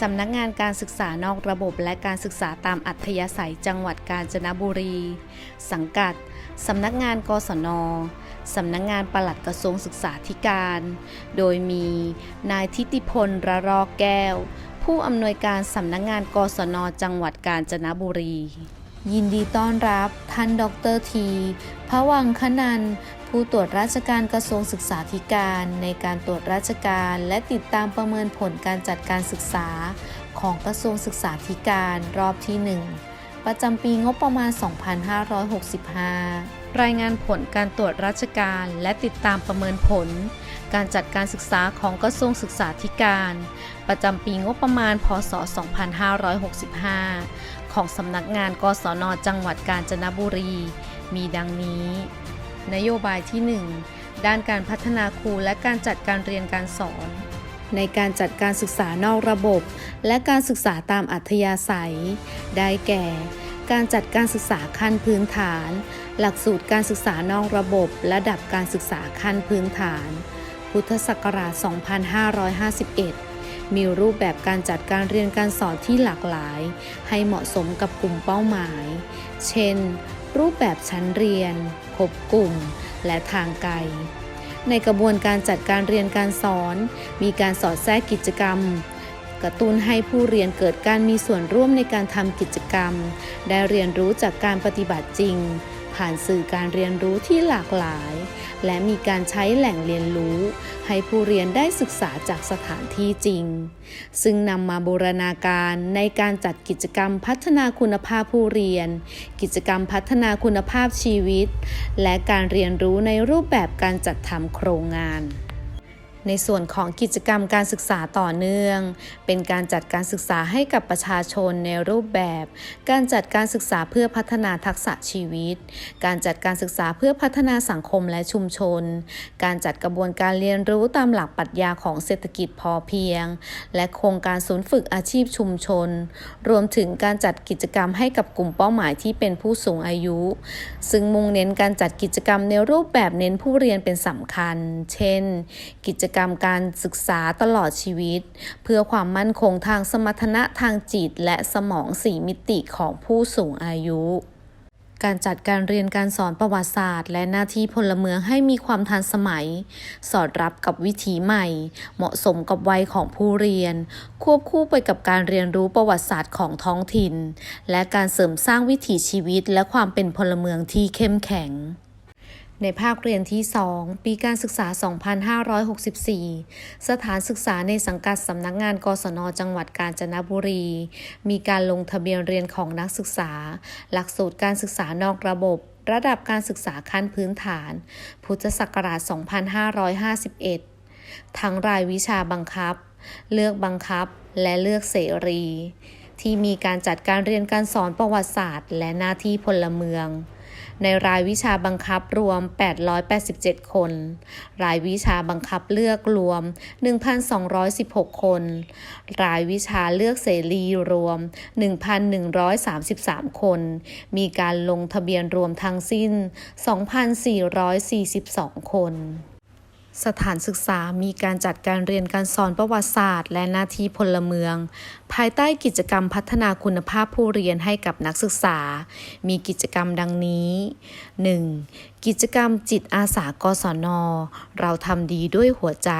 สำนักงานการศึกษานอกระบบและการศึกษาตามอัธยาศัยจังหวัดกาญจนบุรี สังกัด สำนักงานกศน สำนักงานปลัดกระทรวงศึกษาธิการ โดยมี นายทิติพลระรอกแก้ว ผู้อำนวยการสำนักงานกศน จังหวัดกาญจนบุรี ยินดีต้อนรับท่านดรทีพระวังคนัน ผู้ตรวจราชการกระทรวงศึกษาธิการในการตรวจราชการและติดตามประเมินผลการจัดการศึกษาของกระทรวงศึกษาธิการรอบที่ 1 ประจำปีงบประมาณ 2565 รายงานผลการตรวจราชการและติดตามประเมินผล การจัดการศึกษาของกระทรวงศึกษาธิการ ประจำปีงบประมาณ พศ 2565 ของสำนักงานกศนจังหวัดกาญจนบุรี มีดังนี้ นโยบายที่ 1 ด้านการพัฒนาครูและการจัดการเรียนการสอน ในการจัดการศึกษานอกระบบ และการศึกษาตามอัธยาศัย ได้แก่ การจัดการศึกษาขั้นพื้นฐาน หลักสูตรการศึกษานอกระบบ ระดับการศึกษาขั้นพื้นฐาน พุทธศักราช 2551มีรูปแบบการจัดการเรียนการสอนที่หลากหลาย ให้เหมาะสมกับกลุ่มเป้าหมาย เช่น รูปแบบชั้นเรียน พบกลุ่ม และทางไกล ในกระบวนการจัดการเรียนการสอน มีการสอดแทรกกิจกรรม กระตุ้นให้ผู้เรียนเกิดการมีส่วนร่วมในการทำกิจกรรม ได้เรียนรู้จากการปฏิบัติจริง ผ่านสื่อการเรียนรู้ที่หลากหลาย และมีการใช้แหล่งเรียนรู้ ให้ผู้เรียนได้ศึกษาจากสถานที่จริง ซึ่งนำมาบูรณาการในการจัดกิจกรรมพัฒนาคุณภาพผู้เรียน กิจกรรมพัฒนาคุณภาพชีวิต และการเรียนรู้ในรูปแบบการจัดทำโครงงาน ในส่วนของกิจกรรมการศึกษาต่อเนื่อง เป็นการจัดการศึกษาให้กับประชาชนในรูปแบบ การจัดการศึกษาเพื่อพัฒนาทักษะชีวิต การจัดการศึกษาเพื่อพัฒนาสังคมและชุมชน การจัดกระบวนการเรียนรู้ตามหลักปรัชญาของเศรษฐกิจพอเพียง และโครงการศูนย์ฝึกอาชีพชุมชน รวมถึงการจัดกิจกรรมให้กับกลุ่มเป้าหมายที่เป็นผู้สูงอายุ ซึ่งมุ่งเน้นการจัดกิจกรรมในรูปแบบเน้นผู้เรียนเป็นสำคัญ เช่น กิจกรรมการศึกษาตลอดชีวิต เพื่อความมั่นคงทางสมรรถนะทางจิต และสมองสีมิติของผู้สูงอายุการจัดการเรียนการสอนประวัติศาสตร์ และหน้าที่พลเมืองให้มีความทันสมัย สอดรับกับวิถีใหม่ เหมาะสมกับวัยของผู้เรียน ควบคู่ไปกับการเรียนรู้ประวัติศาสตร์ของท้องถิ่น และการเสริมสร้างวิถีชีวิตและความเป็นพลเมืองที่เข้มแข็ง ในภาคเรียนที่ 2 ปีการศึกษา 2564 สถานศึกษาในสังกัดสำนักงานกศนจังหวัดกาญจนบุรี มีการลงทะเบียนเรียนของนักศึกษา หลักสูตรการศึกษานอกระบบ ระดับการศึกษาขั้นพื้นฐาน พุทธศักราช 2551 ทั้งรายวิชาบังคับ เลือกบังคับ และเลือกเสรีที่มีการจัดการเรียนการสอนประวัติศาสตร์ และหน้าที่พลเมือง ในรายวิชาบังคับรวม 887 คน รายวิชาบังคับเลือกรวม 1,216 คน รายวิชาเลือกเสรีรวม 1,133 คน มีการลงทะเบียนรวมทั้งสิ้น 2,442 คน สถานศึกษามีการจัดการเรียนการสอนประวัติศาสตร์ และหน้าที่พลเมือง ภายใต้กิจกรรมพัฒนาคุณภาพผู้เรียนให้กับนักศึกษา มีกิจกรรมดังนี้ 1. กิจกรรมจิตอาสากศน เราทำดีด้วยหัวใจ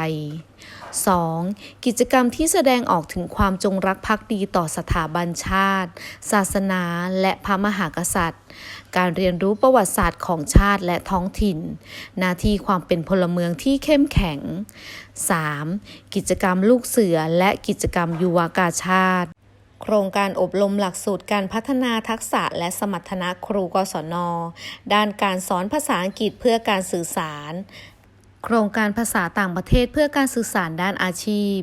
2. กิจกรรมที่แสดงออกถึงความจงรักภักดีต่อสถาบันชาติ ศาสนา และพระมหากษัตริย์ การเรียนรู้ประวัติศาสตร์ของชาติและท้องถิ่น หน้าที่ความเป็นพลเมืองที่เข้มแข็ง 3. กิจกรรมลูกเสือและกิจกรรมยุวกาชาติ โครงการอบรมหลักสูตรการพัฒนาทักษะและสมรรถนะครูกศน ด้านการสอนภาษาอังกฤษเพื่อการสื่อสาร โครงการภาษาต่างประเทศเพื่อการสื่อสารด้านอาชีพ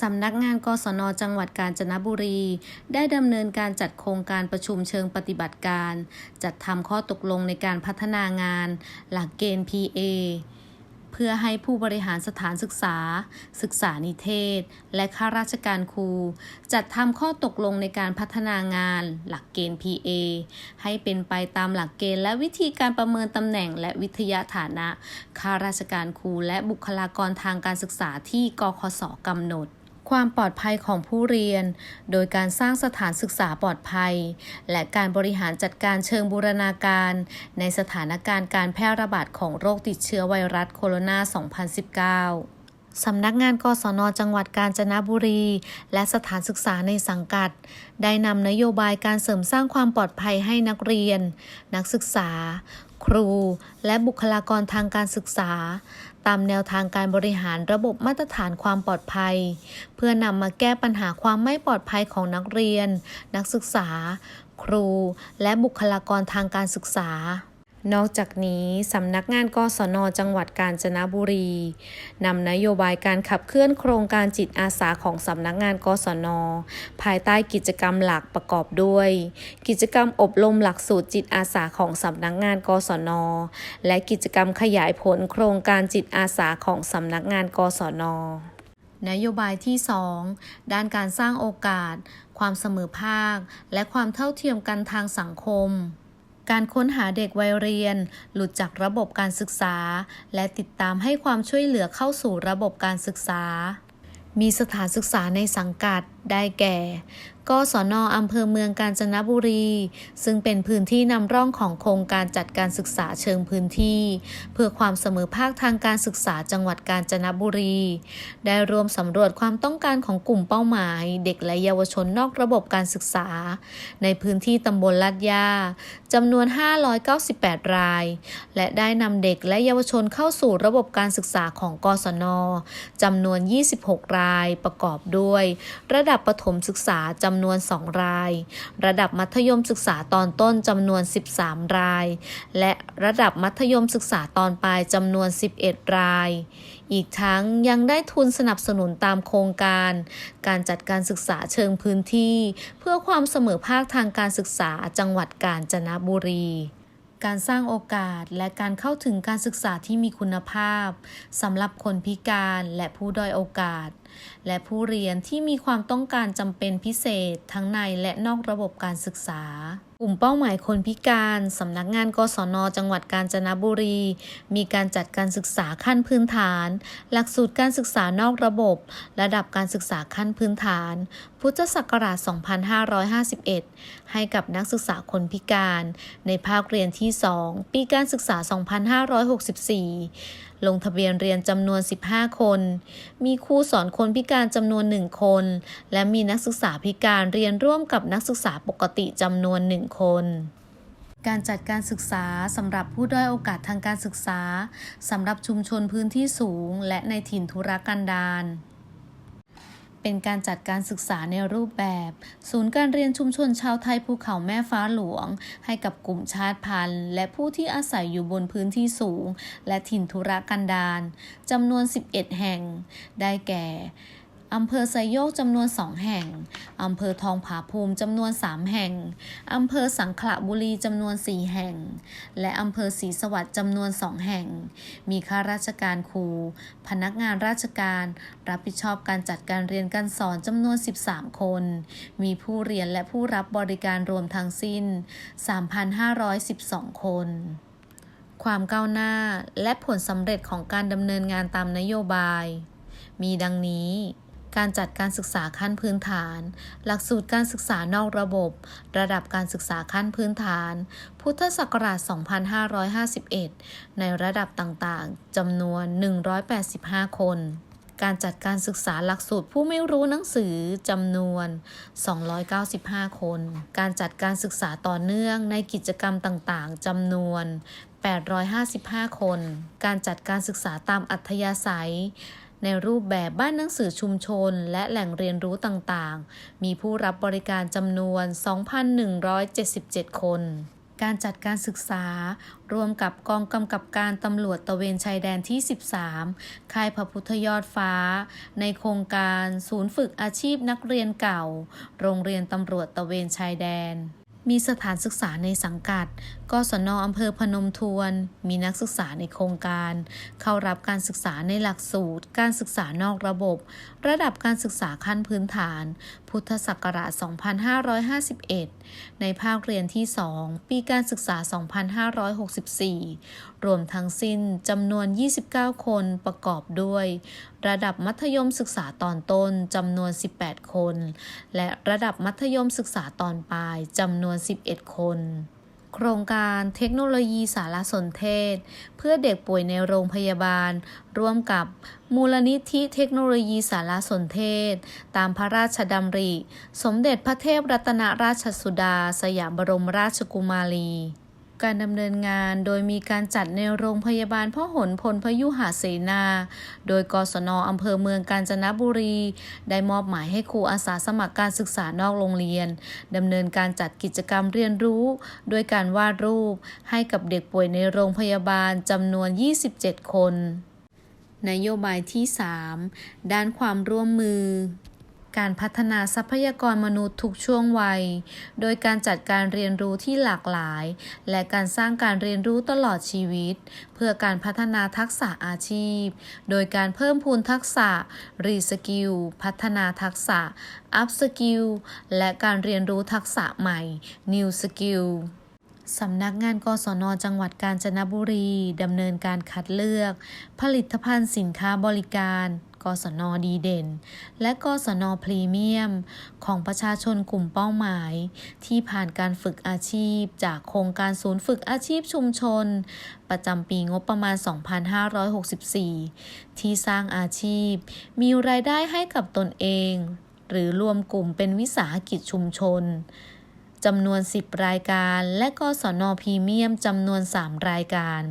สำนักงานกศนจังหวัดกาญจนบุรี ได้ดำเนินการจัดโครงการประชุมเชิงปฏิบัติการ จัดทำข้อตกลงในการพัฒนางาน หลักเกณฑ์ PA เพื่อให้ผู้บริหารสถานศึกษา ศึกษานิเทศ และข้าราชการครู จัดทำข้อตกลงในการพัฒนางาน หลักเกณฑ์ PA ให้เป็นไปตามหลักเกณฑ์และวิธีการประเมินตำแหน่งและวิทยาฐานะ ข้าราชการครูและบุคลากรทางการศึกษาที่กคสกำหนด ความปลอดภัยของผู้เรียน โดยการสร้างสถานศึกษาปลอดภัย และการบริหารจัดการเชิงบูรณาการ ในสถานการณ์การแพร่ระบาดของโรคติดเชื้อไวรัสโคโรนา 2019สำนักงานกศนจังหวัดกาญจนบุรี และสถานศึกษาในสังกัด ได้นำนโยบายการเสริมสร้างความปลอดภัยให้นักเรียน นักศึกษา ครู และบุคลากรทางการศึกษา ตามแนวทางการบริหารระบบมาตรฐานความปลอดภัย เพื่อนำมาแก้ปัญหาความไม่ปลอดภัยของนักเรียน นักศึกษา ครู และบุคลากรทางการศึกษา นอกจากนี้สำนักงานกศนจังหวัดกาญจนบุรีนำนโยบายการขับเคลื่อนโครงการจิตอาสาของสำนักงานกศน ภายใต้กิจกรรมหลักประกอบด้วย กิจกรรมอบรมหลักสูตรจิตอาสาของสำนักงานกศน และกิจกรรมขยายผลโครงการจิตอาสาของสำนักงานกศนนโยบายที่ 2 ด้านการสร้างโอกาส ความเสมอภาค และความเท่าเทียมกันทางสังคม การค้นหาเด็กวัยเรียน หลุดจากระบบการศึกษา และติดตามให้ความช่วยเหลือเข้าสู่ระบบการศึกษา มีสถานศึกษาในสังกัด ได้แก่กศนอำเภอเมืองกาญจนบุรี ซึ่งเป็นพื้นที่นำร่องของโครงการจัดการศึกษาเชิงพื้นที่ เพื่อความเสมอภาคทางการศึกษาจังหวัดกาญจนบุรี ได้รวมสำรวจความต้องการของกลุ่มเป้าหมาย เด็กและเยาวชนนอกระบบการศึกษา ในพื้นที่ตำบลลาดยาจำนวน 598 ราย และได้นำเด็กและเยาวชนเข้าสู่ระบบการศึกษาของกศนจำนวน 26 รายประกอบด้วย ระดับประถมศึกษาจำนวน 2 ราย ระดับมัธยมศึกษาตอนต้นจำนวน 13 ราย และระดับมัธยมศึกษาตอนปลายจำนวน 11 ราย อีกทั้งยังได้ทุนสนับสนุนตามโครงการ การจัดการศึกษาเชิงพื้นที่ เพื่อความเสมอภาคทางการศึกษาจังหวัดกาญจนบุรีการสร้างโอกาสและการเข้าถึงการศึกษาที่มีคุณภาพสำหรับคนพิการและผู้ด้อยโอกาสและผู้เรียนที่มีความต้องการจำเป็นพิเศษทั้งในและนอกระบบการศึกษากลุ่มเป้าหมายคนพิการสำนักงานกศน จังหวัดกาญจนบุรี มีการจัดการศึกษาขั้นพื้นฐาน หลักสูตรการศึกษานอกระบบ ระดับการศึกษาขั้นพื้นฐาน พุทธศักราช 2551 ให้กับนักศึกษาคนพิการ ในภาคเรียนที่ 2 ปีการศึกษา 2564 ลงทะเบียนเรียนจำนวน 15 คน มีครูสอนคนพิการจำนวน 1 คน และมีนักศึกษาพิการเรียนร่วมกับนักศึกษาปกติจำนวน 1 คนการจัดการศึกษาสำหรับผู้ด้อยโอกาสทางการศึกษาสำหรับชุมชนพื้นที่สูง และในถิ่นธุรกันดาร เป็นการจัดการศึกษาในรูปแบบ ศูนย์การเรียนชุมชนชาวไทยภูเขาแม่ฟ้าหลวง ให้กับกลุ่มชาติพันธุ์ และผู้ที่อาศัยอยู่บนพื้นที่สูง และถิ่นธุรกันดารจำนวน 11 แห่ง ได้แก่ อำเภอไซโยกจำนวน 2 แห่ง อำเภอทองผาภูมิจำนวน 3 แห่ง อำเภอสังขละบุรีจำนวน 4 แห่ง และอำเภอศรีสวัสดิ์จำนวน 2 แห่ง มีข้าราชการครู พนักงานราชการ รับผิดชอบการจัดการเรียนการสอนจำนวน 13 คน มีผู้เรียนและผู้รับบริการรวมทั้งสิ้น 3,512 คนความก้าวหน้าและผลสำเร็จของการดำเนินงานตามนโยบาย มีดังนี้ การจัดการศึกษาขั้นพื้นฐาน หลักสูตรการศึกษานอกระบบ ระดับการศึกษาขั้นพื้นฐาน พุทธศักราช 2551 ในระดับต่างๆ จำนวน 185 คนการจัดการศึกษาหลักสูตรผู้ไม่รู้หนังสือจำนวน 295 คน การจัดการศึกษาต่อเนื่องในกิจกรรมต่างๆจำนวน 855 คน การจัดการศึกษาตามอัธยาศัย ในรูปแบบบ้านหนังสือชุมชน และแหล่งเรียนรู้ต่างๆ มีผู้รับบริการจำนวน 2,177 คน การจัดการศึกษา รวมกับกองกำกับการตำรวจตะเวนชายแดนที่ 13 ค่ายพระพุทธยอดฟ้า ในโครงการศูนย์ฝึกอาชีพนักเรียนเก่า โรงเรียนตำรวจตะเวนชายแดน มีสถานศึกษาในสังกัด กศนอำเภอพนมทวน มีนักศึกษาในโครงการ เข้ารับการศึกษาในหลักสูตร การศึกษานอกระบบ ระดับการศึกษาขั้นพื้นฐาน พุทธศักราช 2551 ในภาคเรียนที่ 2 ปีการศึกษา 2564 รวมทั้งสิ้นจำนวน 29 คนประกอบด้วยระดับมัธยมศึกษาตอนต้นจำนวน 18 คน และระดับมัธยมศึกษาตอนปลายจำนวน 11 คนโครงการเทคโนโลยีสารสนเทศ เพื่อเด็กป่วยในโรงพยาบาล ร่วมกับมูลนิธิเทคโนโลยีสารสนเทศ ตามพระราชดำริ สมเด็จพระเทพรัตนราชสุดา สยามบรมราชกุมารี การดำเนินงานโดยมีการจัดในโรงพยาบาลพ่อหนพลพยุหเสนา โดยกศนอำเภอเมืองกาญจนบุรี ได้มอบหมายให้ครูอาสาสมัครการศึกษานอกโรงเรียนดำเนินการจัดกิจกรรมเรียนรู้โดยการวาดรูป ให้กับเด็กป่วยในโรงพยาบาลจำนวน 27 คน นโยบายที่ 3 ด้านความร่วมมือ การพัฒนาทรัพยากรมนุษย์ทุกช่วงวัย โดยการจัดการเรียนรู้ที่หลากหลาย และการสร้างการเรียนรู้ตลอดชีวิต เพื่อการพัฒนาทักษะอาชีพ โดยการเพิ่มพูนทักษะ รีสกิล พัฒนาทักษะ อัพสกิล และการเรียนรู้ทักษะใหม่นิวสกิลสำนักงานกศนจังหวัดกาญจนบุรีดำเนินการคัดเลือก ผลิตภัณฑ์สินค้าบริการ กศนดีเด่น และกศนพรีเมียม ของประชาชนกลุ่มเป้าหมาย ที่ผ่านการฝึกอาชีพ จากโครงการศูนย์ฝึกอาชีพชุมชน ประจำปีงบประมาณ 2564 ที่สร้างอาชีพ มีรายได้ให้กับตนเอง หรือรวมกลุ่มเป็นวิสาหกิจชุมชน จำนวน 10 รายการ และกศนพรีเมียมจำนวน 3 รายการ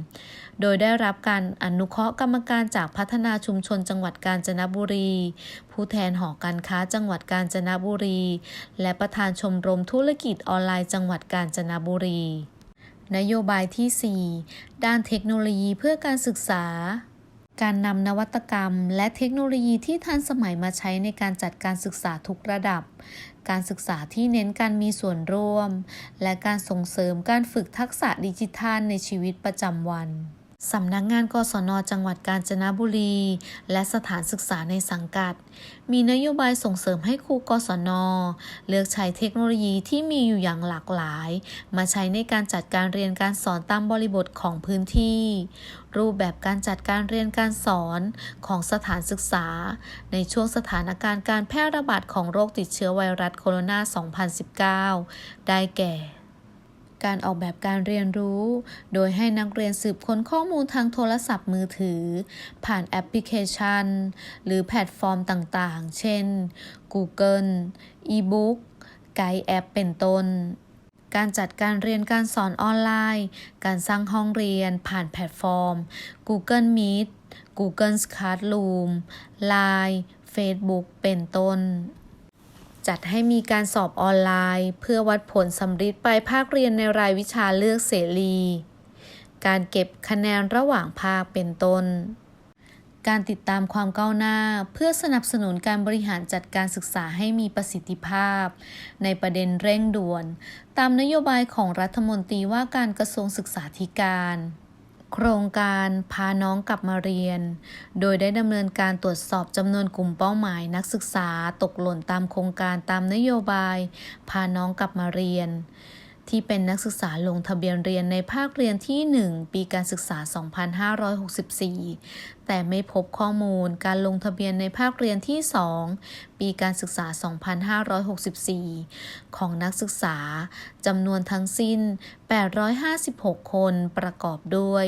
โดยได้รับการอนุเคราะห์กรรมการจากพัฒนาชุมชนจังหวัดกาญจนบุรี ผู้แทนหอการค้าจังหวัดกาญจนบุรี และประธานชมรมธุรกิจออนไลน์จังหวัดกาญจนบุรี นโยบายที่ 4 ด้านเทคโนโลยีเพื่อการศึกษาการนำนวัตกรรมและเทคโนโลยีที่ทันสมัยมาใช้ในการจัดการศึกษาทุกระดับ การศึกษาที่เน้นการมีส่วนร่วม และการส่งเสริมการฝึกทักษะดิจิทัลในชีวิตประจำวัน สำนักงานกศนจังหวัดกาญจนบุรี และสถานศึกษาในสังกัด มีนโยบายส่งเสริมให้ครูกศน เลือกใช้เทคโนโลยีที่มีอยู่อย่างหลากหลาย มาใช้ในการจัดการเรียนการสอนตามบริบทของพื้นที่ รูปแบบการจัดการเรียนการสอนของสถานศึกษา ในช่วงสถานการณ์การแพร่ระบาดของโรคติดเชื้อไวรัสโคโรนา 2019 ได้แก่ การออกแบบการเรียนรู้ โดยให้นักเรียนสืบค้นข้อมูลทางโทรศัพท์มือถือ ผ่านแอปพลิเคชัน หรือแพลตฟอร์มต่างๆ เช่น Google e-book ไกด์แอปเป็นต้น การจัดการเรียนการสอนออนไลน์ การสร้างห้องเรียนผ่านแพลตฟอร์ม Google Meet Google Classroom Line Facebook เป็นต้น จัดให้มีการสอบออนไลน์ เพื่อวัดผลสำริดปลายภาคเรียนในรายวิชาเลือกเสรี การเก็บคะแนนระหว่างภาคเป็นต้น การติดตามความก้าวหน้า เพื่อสนับสนุนการบริหารจัดการศึกษาให้มีประสิทธิภาพ ในประเด็นเร่งด่วน ตามนโยบายของรัฐมนตรีว่าการกระทรวงศึกษาธิการ โครงการพาน้องกลับมาเรียน โดยได้ดำเนินการตรวจสอบจำนวนกลุ่มเป้าหมายนักศึกษาตกหล่นตามโครงการตามนโยบาย พาน้องกลับมาเรียน ที่เป็นนักศึกษาลงทะเบียนเรียนในภาคเรียนที่ 1 ปีการศึกษา 2564 แต่ไม่พบข้อมูลการลงทะเบียนในภาคเรียนที่ 2 ปีการศึกษา 2564 ของนักศึกษาจำนวนทั้งสิ้น 856 คนประกอบด้วย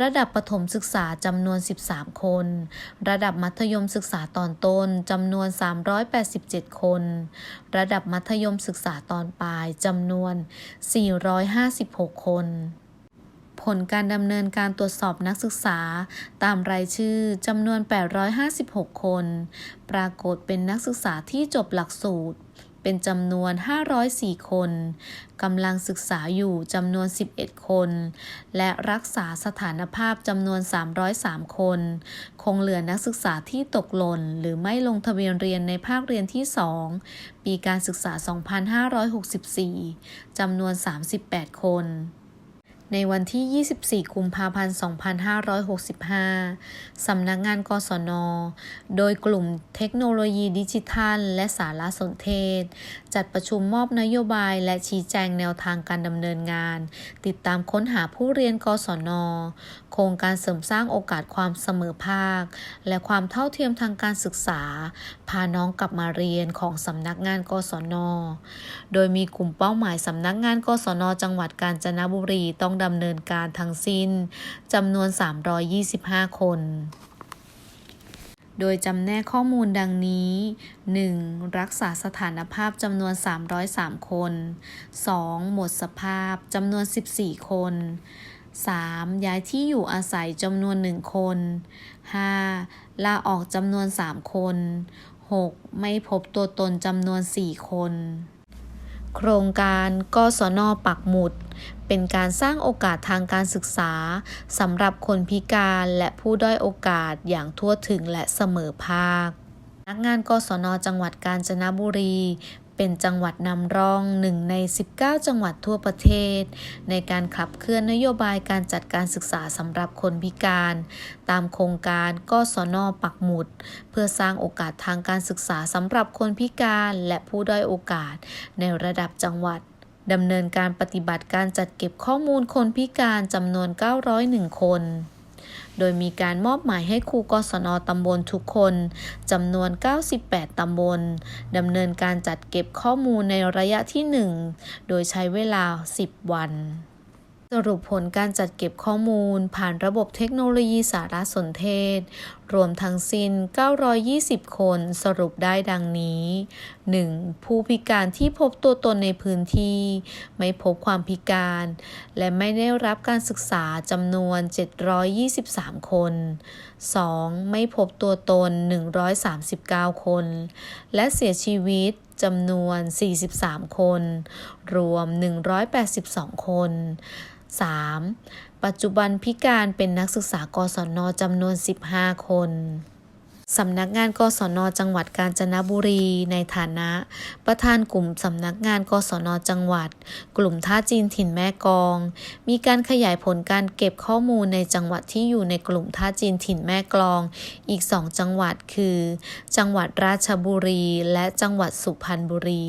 ระดับประถมศึกษาจำนวน 13 คน ระดับมัธยมศึกษาตอนต้นจำนวน 387 คน ระดับมัธยมศึกษาตอนปลายจำนวน 456 คน ผลการดำเนินการตรวจสอบนักศึกษา ตามรายชื่อจำนวน 856 คน ปรากฏเป็นนักศึกษาที่จบหลักสูตร เป็นจำนวน 504 คนกำลังศึกษาอยู่จำนวน 11 คน และรักษาสถานภาพจำนวน 303 คน คงเหลือนักศึกษาที่ตกหล่น หรือไม่ลงทะเบียนเรียนในภาคเรียนที่ 2 ปีการศึกษา 2564 จำนวน 38 คน ในวันที่ 24 กุมภาพันธ์ 2565 สำนักงานกศน โดยกลุ่มเทคโนโลยีดิจิทัล และสารสนเทศ จัดประชุมมอบนโยบายและชี้แจงแนวทางการดำเนินงาน ติดตามค้นหาผู้เรียนกศน โครงการเสริมสร้างโอกาสความเสมอภาค และความเท่าเทียมทางการศึกษา พาน้องกลับมาเรียนของสำนักงานกศน โดยมีกลุ่มเป้าหมายสำนักงานกศน จังหวัดกาญจนบุรีต้องดำเนินการทั้งสิ้นจำนวน 325 คนโดยจำแนกข้อมูลดังนี้ 1. รักษาสถานภาพจำนวน 303 คน 2. หมดสภาพจำนวน 14 คน 3. ย้ายที่อยู่อาศัยจำนวน 1 คน 5. ลาออกจำนวน 3 คน 6. ไม่พบตัวตนจำนวน 4 คน โครงการกศนปักหมุด เป็นการสร้างโอกาสทางการศึกษาสำหรับคนพิการและผู้ด้อยโอกาสอย่างทั่วถึงและเสมอภาคนักงานกศนจังหวัดกาญจนบุรี เป็นจังหวัดนำร่องหนึ่งใน 19 จังหวัดทั่วประเทศ ในการขับเคลื่อนนโยบายการจัดการศึกษาสำหรับคนพิการ ตามโครงการกศนปักหมุด เพื่อสร้างโอกาสทางการศึกษาสำหรับคนพิการและผู้ด้อยโอกาส ในระดับจังหวัดดำเนินการปฏิบัติการจัดเก็บข้อมูลคนพิการจำนวน 901 คน โดยมีการมอบหมายให้ครูกศนตำบลทุกคนจำนวน 98 ตำบลดำเนินการจัดเก็บข้อมูลในระยะที่ 1 โดยใช้เวลา 10 วัน สรุปผลการจัดเก็บข้อมูลผ่านระบบเทคโนโลยีสารสนเทศ รวมทั้งสิ้น 920 คนสรุปได้ดังนี้ 1. ผู้พิการที่พบตัวตนในพื้นที่ ไม่พบความพิการ และไม่ได้รับการศึกษาจำนวน 723 คน 2. ไม่พบตัวตน 139 คน และเสียชีวิตจำนวน 43 คน รวม 182 คน 3. ปัจจุบันพิการเป็นนักศึกษากศนจำนวน 15 คนสำนักงานกศนจังหวัดกาญจนบุรีในฐานะ ประธานกลุ่มสำนักงานกศนจังหวัด กลุ่มท่าจีนถิ่นแม่กอง มีการขยายผลการเก็บข้อมูลในจังหวัดที่อยู่ในกลุ่มท่าจีนถิ่นแม่กลอง อีก2จังหวัดคือ จังหวัดราชบุรี และจังหวัดสุพรรณบุรี